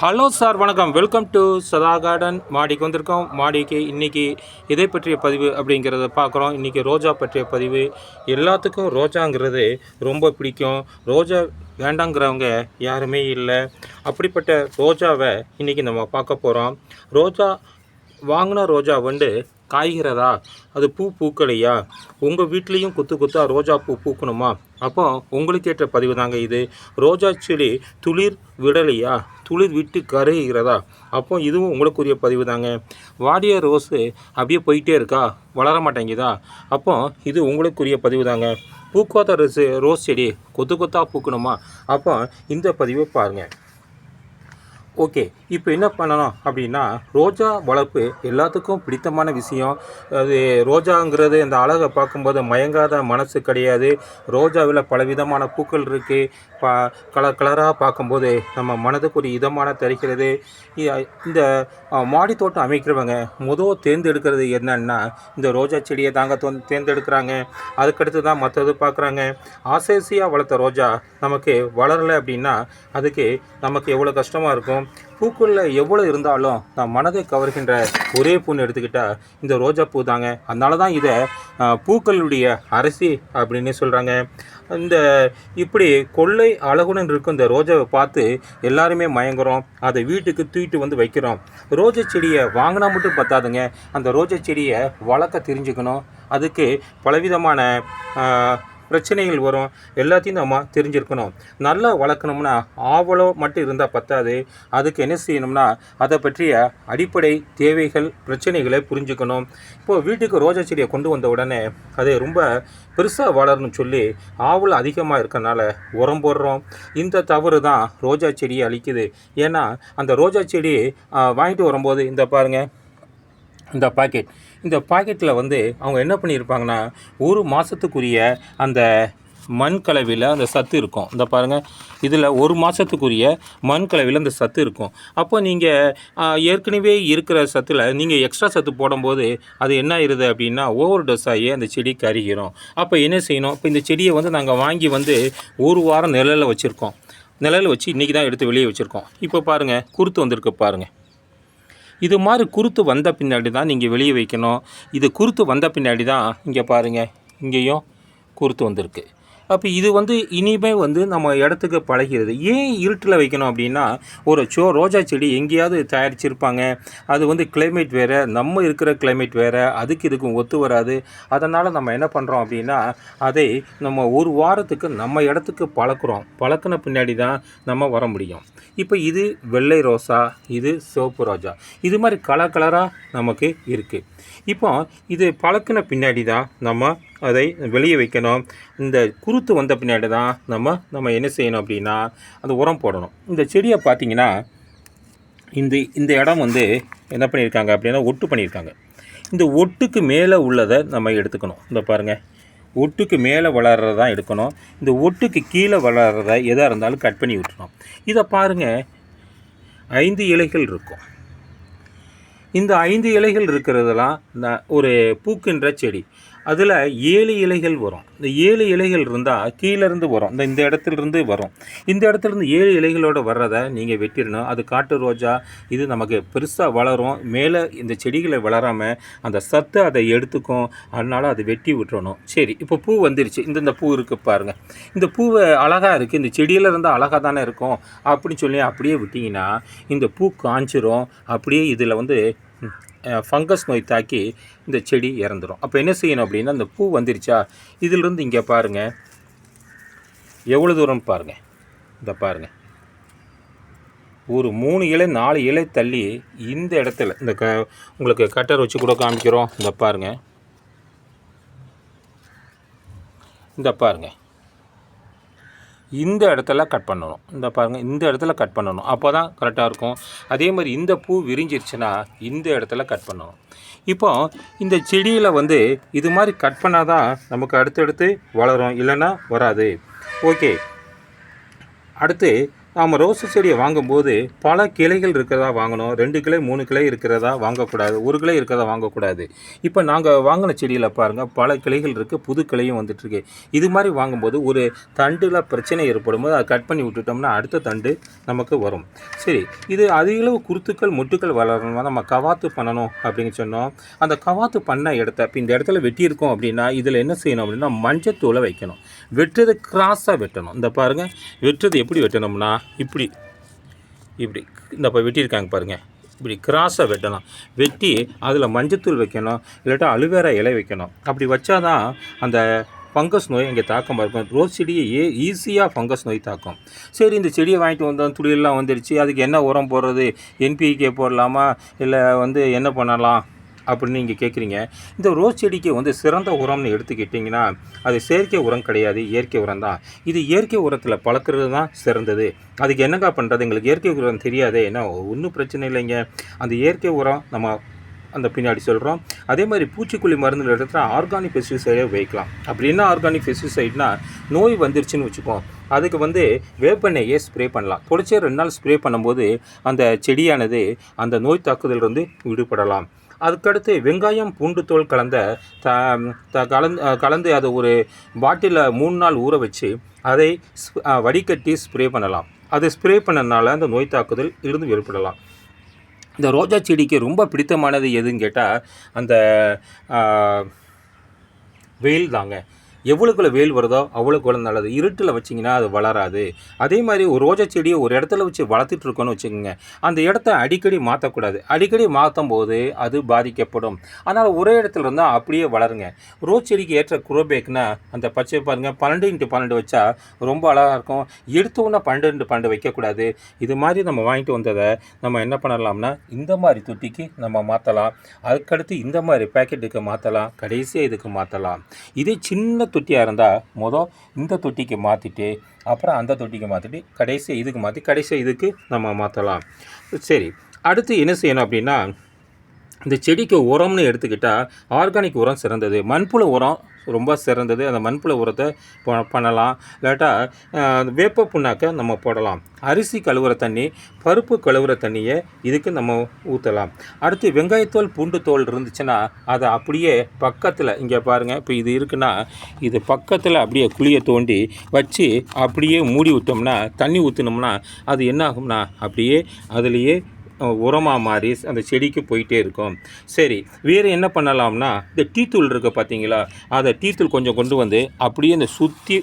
Hello sir வணக்கம். Welcome to சதா garden மாடிக்கு வந்திருக்கோம். மாடிக்கு இன்றைக்கி இதை பற்றிய பதிவு அப்படிங்கிறத பார்க்குறோம். இன்றைக்கி ரோஜா பற்றிய பதிவு. எல்லாத்துக்கும் ரோஜாங்கிறது ரொம்ப பிடிக்கும். ரோஜா வேண்டாங்கிறவங்க யாருமே இல்லை. அப்படிப்பட்ட ரோஜாவை இன்றைக்கி நம்ம பார்க்க போகிறோம் ரோஜா வாங்கின ரோஜா வந்து காய்கிறதா? அது பூ பூக்கலையா உங்கள் வீட்லேயும் குத்து குத்தா ரோஜா பூ பூக்கணுமா? அப்போ உங்களுக்கு ஏற்ற பதிவு தாங்க இது. ரோஜா செடி துளிர் விடலையா? துளிர் விட்டு கருகிறதா? அப்போ இதுவும் உங்களுக்குரிய பதிவு தாங்க. வாடிய ரோஸு அப்படியே போயிட்டே இருக்கா? வளர மாட்டேங்குதா? அப்போ இது உங்களுக்குரிய பதிவு தாங்க. பூக்காத ரோஸ் ரோஸ் செடி கொத்து கொத்தாக பூக்கணுமா? அப்போ இந்த பதிவை பாருங்கள் ஓகே இப்போ என்ன பண்ணணும் அப்படின்னா ரோஜா வளர்ப்பு எல்லாத்துக்கும் பிடித்தமான விஷயம். அது ரோஜாங்கிறது அந்த அழகை பார்க்கும்போது மயங்காத மனசு கிடையாது. ரோஜாவில் பலவிதமான பூக்கள் இருக்குது பா கலர் கலராக பார்க்கும்போது நம்ம மனதுக்கு ஒரு இதமான தெரிகிறது. இந்த மாடி தோட்டம் அமைக்கிறவங்க முதல் தேர்ந்தெடுக்கிறது என்னன்னா இந்த ரோஜா செடியை தாங்க தோன் தேர்ந்தெடுக்கிறாங்க. அதுக்கடுத்து தான் மற்றது பார்க்குறாங்க. ஆசைசியாக வளர்த்த ரோஜா நமக்கு வளரலை அப்படின்னா அதுக்கு நமக்கு எவ்வளோ கஷ்டமாக இருக்கும்? பூக்களில் எவ்வளோ இருந்தாலும் நான் மனதை கவர்கின்ற ஒரே பூன்னு எடுத்துக்கிட்டால் இந்த ரோஜா பூ தாங்க. அதனால தான் இதை பூக்களுடைய அரசி அப்படின்னு சொல்கிறாங்க இந்த இப்படி கொள்ளை அழகுடன் இருக்கும் இந்த ரோஜாவை பார்த்து எல்லாருமே மயங்குறோம். அதை வீட்டுக்கு தூக்கிட்டு வந்து வைக்கிறோம். ரோஜா செடியை வாங்கினா மட்டும் பத்தாதுங்க. அந்த ரோஜா செடியை வளர்க்க தெரிஞ்சுக்கணும். அதுக்கு பலவிதமான பிரச்சனைகள் வரும். எல்லாத்தையும் நம்ம தெரிஞ்சிருக்கணும். நல்லா வளர்க்கணும்னா ஆவலோ மட்டும் இருந்தால் பத்தாது. அதுக்கு என்ன செய்யணும்னா அதை பற்றிய அடிப்படை தேவைகள் பிரச்சனைகளை புரிஞ்சுக்கணும். இப்போது வீட்டுக்கு ரோஜா செடியை கொண்டு வந்த உடனே அது ரொம்ப பெருசாக வளரணும்னு சொல்லி ஆவல் அதிகமாக இருக்கறனால உரம் போடுறோம். இந்த தவறு தான் ரோஜா செடியை அழிக்குது. ஏன்னா அந்த ரோஜா செடி வாங்கிட்டு வரும்போது இந்த பாருங்கள் இந்த பாக்கெட் இந்த பாக்கெட்டில் வந்து அவங்க என்ன பண்ணியிருப்பாங்கன்னா ஒரு மாதத்துக்குரிய அந்த மண் கலவையில் அந்த சத்து இருக்கும். இந்த பாருங்கள் இதில் ஒரு மாதத்துக்குரிய மண் கலவையில் அந்த சத்து இருக்கும். அப்போ நீங்கள் ஏற்கனவே இருக்கிற சத்தில் நீங்கள் எக்ஸ்ட்ரா சத்து போடும்போது அது என்ன ஆயிருது அப்படின்னா ஓவர் டோஸ் ஆகி அந்த செடி கருகிறோம் அப்போ என்ன செய்யணும்? இப்போ இந்த செடியை வந்து நாங்கள் வாங்கி வந்து ஒரு வாரம் நிழலில் வச்சுருக்கோம். நிழலில் வச்சு இன்றைக்கி தான் எடுத்து வெளியே வச்சுருக்கோம். இப்போ பாருங்கள் குருத்து வந்திருக்கு பாருங்கள் இது மாதிரி குருத்து வந்த பின்னாடி தான் நீங்கள் வெளியே வைக்கணும். இது குருத்து வந்த பின்னாடி தான் இங்கே பாருங்கள் இங்கேயும் குருத்து வந்திருக்கு. அப்போ இது வந்து இனிமே வந்து நம்ம இடத்துக்கு பழகிறது. ஏன் இருட்டில் வைக்கணும் அப்படின்னா ஒரு சோ ரோஜா செடி எங்கேயாவது தயாரிச்சிருப்பாங்க. அது வந்து கிளைமேட் வேறு நம்ம இருக்கிற கிளைமேட் வேறு அதுக்கு இதுக்கும் ஒத்து வராது. அதனால் நம்ம என்ன பண்ணுறோம் அப்படின்னா அதை நம்ம ஒரு வாரத்துக்கு நம்ம இடத்துக்கு பழக்கிறோம். பழக்கின பின்னாடி தான் நம்ம வர முடியும். இப்போ இது வெள்ளை ரோசா இது சிவப்பு ரோஜா. இது மாதிரி கலர் கலராக நமக்கு இருக்குது இப்போ இது பழக்கின பின்னாடி தான் நம்ம அதை வெளியே வைக்கணும். இந்த குருத்து வந்த பின்னாடி தான் நம்ம நம்ம என்ன செய்யணும் அப்படின்னா அந்த உரம் போடணும். இந்த செடியை பார்த்தீங்கன்னா இந்த இந்த இடம் வந்து என்ன பண்ணியிருக்காங்க அப்படின்னா ஒட்டு பண்ணியிருக்காங்க. இந்த ஒட்டுக்கு மேலே உள்ளதை நம்ம எடுத்துக்கணும். இந்த பாருங்கள் ஒட்டுக்கு மேலே வளர்கிறத தான் எடுக்கணும். இந்த ஒட்டுக்கு கீழே வளர்கிறத எதாக இருந்தாலும் கட் பண்ணி விட்டுணும் இதை பாருங்கள் ஐந்து இலைகள் இருக்கும். இந்த ஐந்து இலைகள் இருக்கிறதெல்லாம் இந்த ஒரு பூக்கின்ற செடி. அதில் ஏழு இலைகள் வரும். இந்த ஏழு இலைகள் இருந்தால் கீழேருந்து வரும். இந்த இந்த இடத்துலேருந்து வரும். இந்த இடத்துலேருந்து ஏழு இலைகளோட வர்றதை நீங்கள் வெட்டிடணும். அது காட்டு ரோஜா. இது நமக்கு பெருசாக வளரும். மேலே இந்த செடிகளை வளராமல் அந்த சத்து அதை எடுத்துக்கும். அதனால் அதை வெட்டி விட்டுறணும். சரி இப்போ பூ வந்துருச்சு. இந்த இந்த பூ இருக்குது பாருங்கள் இந்த பூவை அழகாக இருக்குது இந்த செடியில் இருந்தால் அழகாக தானே இருக்கும். அப்படின்னு சொல்லி அப்படியே விட்டிங்கன்னா இந்த பூ காஞ்சிரும். அப்படியே இதில் வந்து ஃபங்கஸ் நோய் தாக்கி இந்த செடி இறந்துரும். அப்போ என்ன செய்யணும் அப்படின்னா இந்த பூ வந்துருச்சா இதிலிருந்து இங்கே பாருங்கள் எவ்வளோ தூரம் பாருங்கள் இந்த பாருங்கள் ஒரு மூணு இலை நாலு இலை தள்ளி இந்த இடத்துல இந்த க உங்களுக்கு கட்டர் வச்சு கூட காமிக்கிறோம். இந்த பாருங்கள் இந்த பாருங்கள் இந்த இடத்துல கட் பண்ணணும். இந்த பாருங்கள் இந்த இடத்துல கட் பண்ணணும். அப்போ தான் கரெக்டாக இருக்கும். அதே மாதிரி இந்த பூ விரிஞ்சிருச்சுன்னா இந்த இடத்துல கட் பண்ணணும். இப்போ இந்த செடியில் வந்து இது மாதிரி கட் பண்ணால் தான் நமக்கு அடுத்தடுத்து வளரும் இல்லைன்னா வராது. ஓகே அடுத்து நாம் ரோஸ் செடியை வாங்கும்போது பல கிளைகள் இருக்கிறதா வாங்கணும். ரெண்டு கிளை மூணு கிளை இருக்கிறதா வாங்கக்கூடாது. ஒரு கிளை இருக்கிறதா வாங்கக்கூடாது. இப்போ நாங்கள் வாங்கின செடியில் பாருங்கள் பல கிளைகள் இருக்குது புது கிளையும் வந்துட்டுருக்கு. இது மாதிரி வாங்கும்போது ஒரு தண்டில் பிரச்சனை ஏற்படும் போது அதை கட் பண்ணி விட்டுட்டோம்னா அடுத்த தண்டு நமக்கு வரும். சரி இது அதிகளவு குருத்துக்கள் முட்டுக்கள் வளரணும்னா நம்ம கவாத்து பண்ணணும் அப்படின்னு சொன்னோம். அந்த கவாத்து பண்ண இடத்த இப்போ இந்த இடத்துல வெட்டியிருக்கோம் அப்படின்னா இதில் என்ன செய்யணும் அப்படின்னா மஞ்சத்தூளை வைக்கணும். வெட்டுறது கிராஸாக வெட்டணும். இந்த பாருங்கள் வெட்டுறது எப்படி வெட்டணும்னா இப்படி இப்படி. இந்த இப்போ வெட்டியிருக்காங்க பாருங்கள் இப்படி கிராஸாக வெட்டணும் வெட்டி அதில் மஞ்சத்தூள் வைக்கணும் இல்லாட்டா அலுவேரா இலை வைக்கணும். அப்படி வச்சாதான் அந்த ஃபங்கஸ் நோய் இங்கே தாக்கம் இருக்கும் ரோஸ் செடியை ஏ ஈஸியாக ஃபங்கஸ் நோய் தாக்கும். சரி இந்த செடியை வாங்கிட்டு வந்தோம் துளியெல்லாம் வந்துடுச்சு அதுக்கு என்ன உரம் போடுறது? என்பிகே போடலாமா? இல்லை வந்து என்ன பண்ணலாம்? அப்படின்னு நீங்கள் கேட்குறீங்க இந்த ரோஸ் செடிக்கு வந்து சிறந்த உரம்னு எடுத்துக்கிட்டிங்கன்னா அது செயற்கை உரம் கிடையாது இயற்கை உரம் தான். இது இயற்கை உரத்தில் பழக்கிறது தான் சிறந்தது. அதுக்கு என்னக்கா பண்ணுறது எங்களுக்கு இயற்கை உரம் தெரியாதே. ஏன்னா ஒன்றும் பிரச்சனை இல்லைங்க. அந்த இயற்கை உரம் நம்ம அந்த பின்னாடி சொல்கிறோம் அதே மாதிரி பூச்சிக்கொல்லி மருந்துகள் இடத்துல ஆர்கானிக் பெஸ்டிசைடே வைக்கலாம் அப்படி என்ன ஆர்கானிக் பெஸ்டிசைட்னா நோய் வந்துருச்சுன்னு வச்சுக்கோம். அதுக்கு வந்து வேப்பெண்ணெயே ஸ்ப்ரே பண்ணலாம். தொடர்ச்சியாக ரெண்டு நாள் ஸ்ப்ரே பண்ணும்போது அந்த செடியானது அந்த நோய் தாக்குதலிருந்து விடுபடலாம். அதுக்கடுத்து வெங்காயம் பூண்டு தோல் கலந்த த த கலந்து கலந்து அதை ஒரு பாட்டிலில் மூணு நாள் ஊற வச்சு அதை வடிகட்டி ஸ்ப்ரே பண்ணலாம். அது ஸ்ப்ரே பண்ணனால அந்த நோய் தாக்குதல் இருந்து ஏற்படலாம் இந்த ரோஜா செடிக்கு ரொம்ப பிடித்தமானது எதுன்னு கேட்டால் அந்த வெயில் தாங்க. எவ்வளோக்குள்ள வெயில் வருதோ அவ்வளோக்குள்ள நல்லது. இருட்டில் வச்சிங்கன்னா அது வளராது. அதே மாதிரி ஒரு ரோஜா செடியை ஒரு இடத்துல வச்சு வளர்த்துட்டு இருக்கோன்னு வச்சுக்கோங்க. அந்த இடத்த அடிக்கடி மாற்றக்கூடாது அடிக்கடி மாற்றும் போது அது பாதிக்கப்படும். அதனால் ஒரே இடத்துல இருந்தால் அப்படியே வளருங்க. ரோஸ் செடிக்கு ஏற்ற குரோபேக்னா அந்த பச்சை பாருங்கள் பன்னெண்டு இன்ட்டு பன்னெண்டு வச்சா ரொம்ப அழகாக இருக்கும். எடுத்த உடனே பன்னெண்டு இன்ட்டு பன்னெண்டு வைக்கக்கூடாது. இது மாதிரி நம்ம வாங்கிட்டு வந்ததை நம்ம என்ன பண்ணலாம்னா இந்த மாதிரி தொட்டிக்கு நம்ம மாற்றலாம் அதுக்கடுத்து இந்த மாதிரி பேக்கெட்டுக்கு மாற்றலாம் கடைசியாக இதுக்கு மாற்றலாம் இதே சின்ன தொட்டியாக இருந்தால் மொதல் இந்த தொட்டிக்கு மாற்றிட்டு அப்புறம் அந்த தொட்டிக்கு மாற்றிட்டு கடைசியாக இதுக்கு மாற்றி கடைசியாக இதுக்கு நம்ம மாற்றலாம் சரி அடுத்து என்ன செய்யணும் அப்படின்னா இந்த செடிக்கு உரம்னு எடுத்துக்கிட்டால் ஆர்கானிக் உரம் சிறந்தது. மண்புழு உரம் ரொம்ப சிறந்தது. அந்த மண்புழு உரத்தை பண்ணலாம். இல்லாட்டா வேப்ப புண்ணாக்கை நம்ம போடலாம். அரிசி கழுவுற தண்ணி பருப்பு கழுவுற தண்ணியை இதுக்கு நம்ம ஊற்றலாம் அடுத்து வெங்காயத்தோல் பூண்டு தோல் இருந்துச்சுன்னா அதை அப்படியே பக்கத்தில் இங்கே பாருங்கள் இப்போ இது இருக்குன்னா இது பக்கத்தில் அப்படியே குழியை தோண்டி வச்சு அப்படியே மூடி விட்டோம்னா தண்ணி ஊற்றினோம்னா அது என்ன ஆகும்னா அப்படியே அதுலேயே உரமாக மாறி அந்த செடிக்கு போயிட்டே இருக்கும். சரி வேறு என்ன பண்ணலாம்னா இந்த டீத்தூள் இருக்குது பார்த்தீங்களா அதை டீத்தூள் கொஞ்சம் கொண்டு வந்து அப்படியே இந்த சுற்றி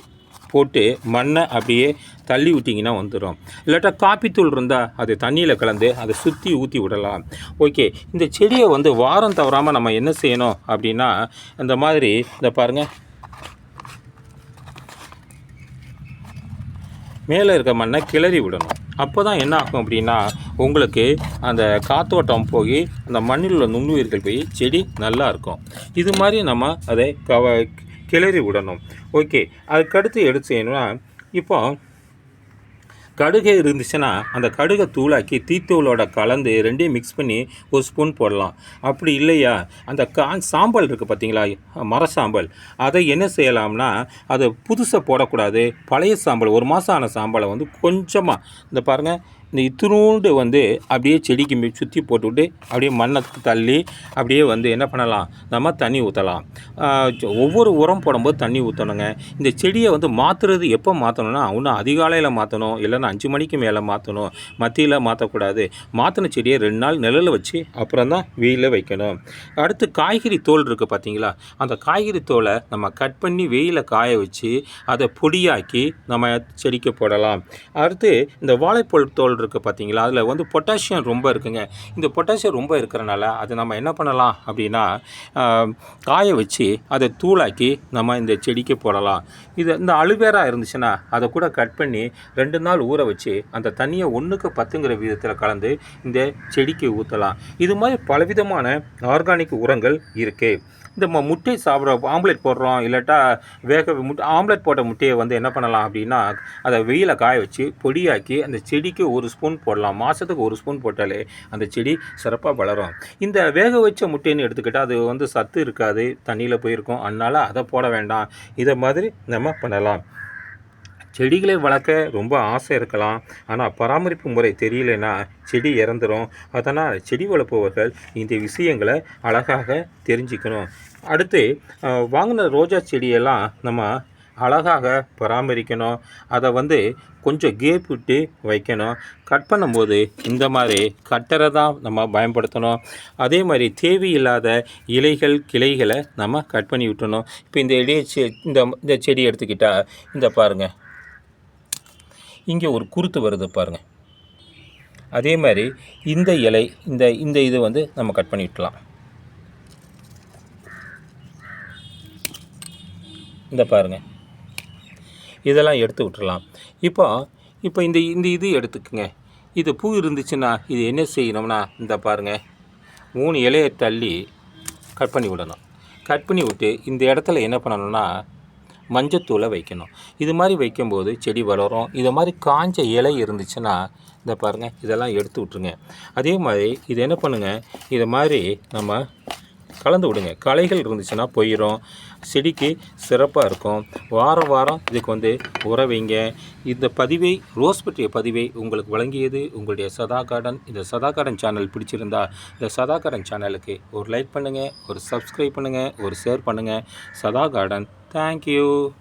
போட்டு மண்ணை அப்படியே தள்ளி விட்டிங்கன்னா வந்துடும் இல்லாட்டா காப்பித்தூள் இருந்தால் அது தண்ணியில் கலந்து அதை சுற்றி ஊற்றி விடலாம். ஓகே இந்த செடியை வந்து வாரம் தவறாமல் நம்ம என்ன செய்யணும் அப்படின்னா இந்த மாதிரி இந்த பாருங்கள் மேலே இருக்க மண்ணை கிளறி விடணும். அப்போ தான் என்ன ஆகும் அப்படின்னா உங்களுக்கு அந்த காத்தோட்டம் போய் அந்த மண்ணில் உள்ள நுண்ணுயிர்கள் போய் செடி நல்லா இருக்கும். இது மாதிரி நம்ம அதை கவ கிளறி விடணும். ஓகே அதுக்கடுத்து எடுத்து செய்யணும்னா இப்போ கடுகு இருந்துச்சுன்னா அந்த கடுகை தூளாக்கி தீத்தூளோட கலந்து ரெண்டையும் மிக்ஸ் பண்ணி ஒரு ஸ்பூன் போடலாம். அப்படி இல்லையா? அந்த கா சாம்பல் இருக்குது பார்த்தீங்களா மர சாம்பல். அதை என்ன செய்யலாம்னா அதை புதுசாக போடக்கூடாது. பழைய சாம்பல் ஒரு மாதம் ஆன சாம்பலை வந்து கொஞ்சமாக இந்த பாருங்கள் இந்த இத்தினூண்டு வந்து அப்படியே செடிக்கு மி- சுற்றி போட்டுவிட்டு அப்படியே மண்ணை தள்ளி அப்படியே வந்து என்ன பண்ணலாம்? நம்ம தண்ணி ஊற்றலாம் ஒவ்வொரு உரம் போடும்போது தண்ணி ஊற்றணுங்க இந்த செடியை வந்து மாற்றுறது எப்போ மாற்றணும்னா ஒன்று அதிகாலையில் மாற்றணும் இல்லைன்னா அஞ்சு மணிக்கு மேலே மாற்றணும் மத்தியில் மாற்றக்கூடாது மாற்றின செடியை ரெண்டு நாள் நிழலில் வச்சு அப்புறம் தான் வெயிலில் வைக்கணும். அடுத்து காய்கறி தோல் இருக்குது பார்த்தீங்களா? அந்த காய்கறி தோலை நம்ம கட் பண்ணி வெயிலில் காய வச்சு அதை பொடியாக்கி நம்ம செடிக்கு போடலாம். அடுத்து இந்த வாழைப்பழ தோல் இருக்குது பார்த்தீங்களா அதில் வந்து பொட்டாசியம் ரொம்ப இருக்குங்க. இந்த பொட்டாசியம் ரொம்ப இருக்கிறனால அதை நம்ம என்ன பண்ணலாம் அப்படின்னா காய வச்சு அதை தூளாக்கி நம்ம இந்த செடிக்கு போடலாம். இது இந்த அலுவேரா இருந்துச்சுன்னா அதை கூட கட் பண்ணி ரெண்டு நாள் ஊற வச்சு அந்த தண்ணியை ஒன்றுக்கு பத்துங்கிற விதத்தில் கலந்து இந்த செடிக்கு ஊற்றலாம் இது மாதிரி பலவிதமான ஆர்கானிக் உரங்கள் இருக்குது இந்த ம- முட்டை சாப்பிட்ற ஆம்லெட் போடுறோம் இல்லாட்டா வேக முட்டை ஆம்லெட் போட்ட முட்டையை வந்து என்ன பண்ணலாம் அப்படின்னா அதை வெயில காய வச்சு பொடியாக்கி அந்த செடிக்கு ஒரு ஸ்பூன் போடலாம். மாதத்துக்கு ஒரு ஸ்பூன் போட்டாலே அந்த செடி சிறப்பாக வளரும். இந்த வேக வச்ச முட்டைன்னு எடுத்துக்கிட்டால் அது வந்து சத்து இருக்காது தண்ணியில் போயிருக்கும். அதனால் அதை போட வேண்டாம். இதை மாதிரி நம்ம பண்ணலாம். செடிகளை வளர்க்க ரொம்ப ஆசை இருக்கலாம். ஆனால் பராமரிப்பு முறை தெரியலனா செடி இறந்துரும். அதனால் செடி வளர்ப்பவர்கள் இந்த விஷயங்களை அழகாக தெரிஞ்சுக்கணும். அடுத்து வாங்கின ரோஜா செடியெல்லாம் நம்ம அழகாக பராமரிக்கணும். அதை வந்து கொஞ்சம் கேப் விட்டு வைக்கணும். கட் பண்ணும்போது இந்த மாதிரி கட்டரை தான் நம்ம பயன்படுத்தணும். அதே மாதிரி தேவையில்லாத இலைகள் கிளைகளை நம்ம கட் பண்ணி விட்டணும் இப்போ இந்த இலையை செ- இந்த இந்த செடி எடுத்துக்கிட்டால் இந்த பாருங்கள் இங்கே ஒரு குருத்து வருது பாருங்கள் அதே மாதிரி இந்த இலை இந்த இந்த இது வந்து நம்ம கட் பண்ணி விட்டலாம் இந்த பாருங்க. இதெல்லாம் எடுத்து விட்டுடலாம் இப்போ இப்போ இந்த இந்த இது எடுத்துக்குங்க. இது பூ இருந்துச்சுன்னா இது என்ன செய்யணும்னா இந்த பாருங்கள் மூணு இலையை தள்ளி கட் பண்ணி விடணும். கட் பண்ணி விட்டு இந்த இடத்துல என்ன பண்ணணும்னா மஞ்சத்தூளை வைக்கணும். இது மாதிரி வைக்கும்போது செடி வளரும். இது மாதிரி காஞ்ச இலை இருந்துச்சுன்னா இந்த பாருங்கள் இதெல்லாம் எடுத்து விட்ருங்க அதே மாதிரி இது என்ன பண்ணுங்கள் இது மாதிரி நம்ம கலந்து விடுங்க. களைகள் இருந்துச்சுன்னா போயிடும் செடிக்கு சிறப்பாக இருக்கும். வாரம் வாரம் இதுக்கு வந்து உறவைங்க இந்த பதிவை ரோஸ் பற்றிய பதிவை உங்களுக்கு வழங்கியது உங்களுடைய சதா கார்டன் இந்த சதா கார்டன் சேனல் பிடிச்சிருந்தா இந்த சதா கார்டன் சேனலுக்கு ஒரு லைக் பண்ணுங்கள் ஒரு சப்ஸ்கிரைப் பண்ணுங்கள் ஒரு ஷேர் பண்ணுங்கள் சதா கார்டன் Thank you.